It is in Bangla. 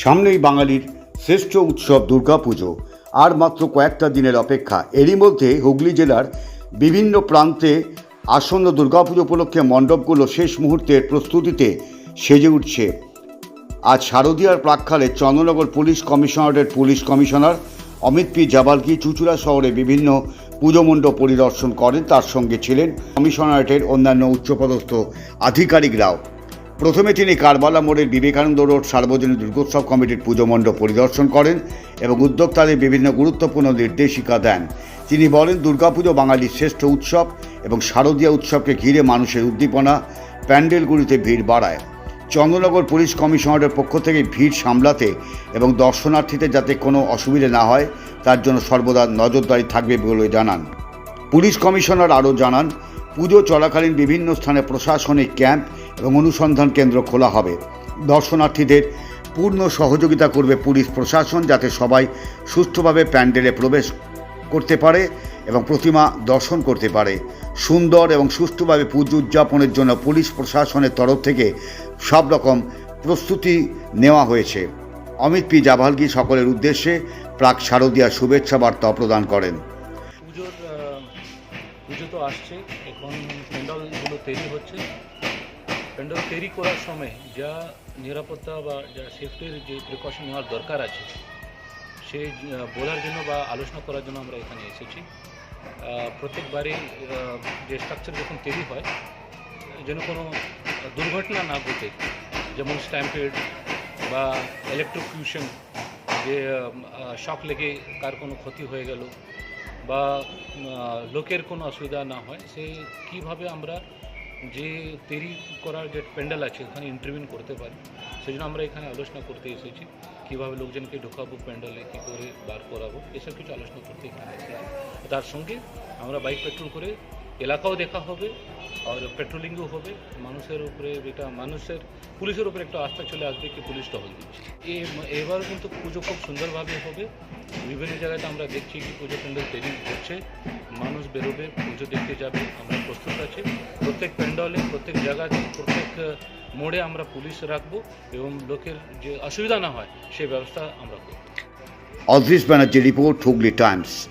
সামনেই বাঙালির শ্রেষ্ঠ উৎসব দুর্গাপুজো। আর মাত্র কয়েকটা দিনের অপেক্ষা। এরই মধ্যে হুগলি জেলার বিভিন্ন প্রান্তে আসন্ন দুর্গাপুজো উপলক্ষে মণ্ডপগুলো শেষ মুহূর্তের প্রস্তুতিতে সেজে উঠছে। আজ শারদীয়ার প্রাক্কালে চন্দ্রনগর পুলিশ কমিশনারের police commissioner Amit P Javalgi Chuchura শহরে বিভিন্ন পুজো মণ্ডপ পরিদর্শন করেন। তার সঙ্গে ছিলেন কমিশনারেটের অন্যান্য উচ্চপদস্থ আধিকারিকরাও। প্রথমে তিনি কারবালা মোড়ের বিবেকানন্দ রোড সার্বজনীন দুর্গোৎসব কমিটির পুজো মণ্ডপ পরিদর্শন করেন এবং উদ্যোক্তাদের বিভিন্ন গুরুত্বপূর্ণ নির্দেশিকা দেন। তিনি বলেন, দুর্গাপুজো বাঙালির শ্রেষ্ঠ উৎসব এবং শারদীয়া উৎসবকে ঘিরে মানুষের উদ্দীপনা প্যান্ডেলগুলিতে ভিড় বাড়ায়। চন্দ্রনগর পুলিশ কমিশনারের পক্ষ থেকে ভিড় সামলাতে এবং দর্শনার্থীদের যাতে কোনো অসুবিধে না হয়, তার জন্য সর্বদা নজরদারি থাকবে বলে জানান। পুলিশ কমিশনার আরও জানান পুজো চলাকালীন বিভিন্ন স্থানে প্রশাসনিক ক্যাম্প এবং অনুসন্ধান কেন্দ্র খোলা হবে। দর্শনার্থীদের পূর্ণ সহযোগিতা করবে পুলিশ প্রশাসন যাতে সবাই সুস্থভাবে প্যান্ডেলে প্রবেশ করতে পারে এবং প্রতিমা দর্শন করতে পারে। সুন্দর এবং সুষ্ঠুভাবে পুজো উদযাপনের জন্য পুলিশ প্রশাসনের তরফ থেকে সব রকম প্রস্তুতি নেওয়া হয়েছে। অমিত পি. জাভালগি সকলের উদ্দেশ্যে প্রাক শারদীয়া শুভেচ্ছা বার্তা প্রদান করেন। পুজো তো আসছে এখন প্যান্ডেলগুলো তৈরি হচ্ছে। প্যান্ডেল তৈরি করার সময় যা নিরাপত্তা বা যা সেফটির যে প্রিকশন নেওয়ার দরকার আছে আহ, বলার জন্য বা আলোচনা করার জন্য আমরা এখানে এসেছি। প্রত্যেকবারই যে স্ট্রাকচার যখন তৈরি হয় যেন কোনো দুর্ঘটনা না ঘটে যেমন স্ট্যাম্পেড বা ইলেকট্রোকিউশন যে শক লেগে কার কোনো ক্ষতি হয়ে গেল বা লোকের কোনো অসুবিধা না হয়, সে কীভাবে আমরা যে তৈরি করার যে প্যান্ডেল আছে, ওখানে ইন্টারভিউ করতে পারি সেই জন্য আমরা এখানে আলোচনা করতে এসেছি, কীভাবে লোকজনকে ঢোকাবো প্যান্ডেলে, কী করে বার করাবো, এসব কিছু আলোচনা করতে এখানে তার সঙ্গে আমরা বাইক পেট্রোল করে এলাকাও দেখা হবে, আর পেট্রোলিংও হবে। মানুষের উপরে, যেটা মানুষের, পুলিশের উপরে একটা আস্থা চলে আসবে কি পুলিশ টহল দিচ্ছে এ- এবার কিন্তু পুজো খুব সুন্দরভাবে হবে। বিভিন্ন জায়গাতে আমরা দেখছি কি পুজো প্যান্ডেল তৈরি হচ্ছে। মানুষ বেরোবে, পুজো দেখতে যাবে, আমরা প্রস্তুত আছি। প্রত্যেক প্যান্ডলে, প্রত্যেক জায়গাতে, প্রত্যেক মোড়ে আমরা পুলিশ রাখব এবং লোকের যে অসুবিধা না হয় সেই ব্যবস্থা আমরা করব। Adrish Banerjee report, Hooghly Times.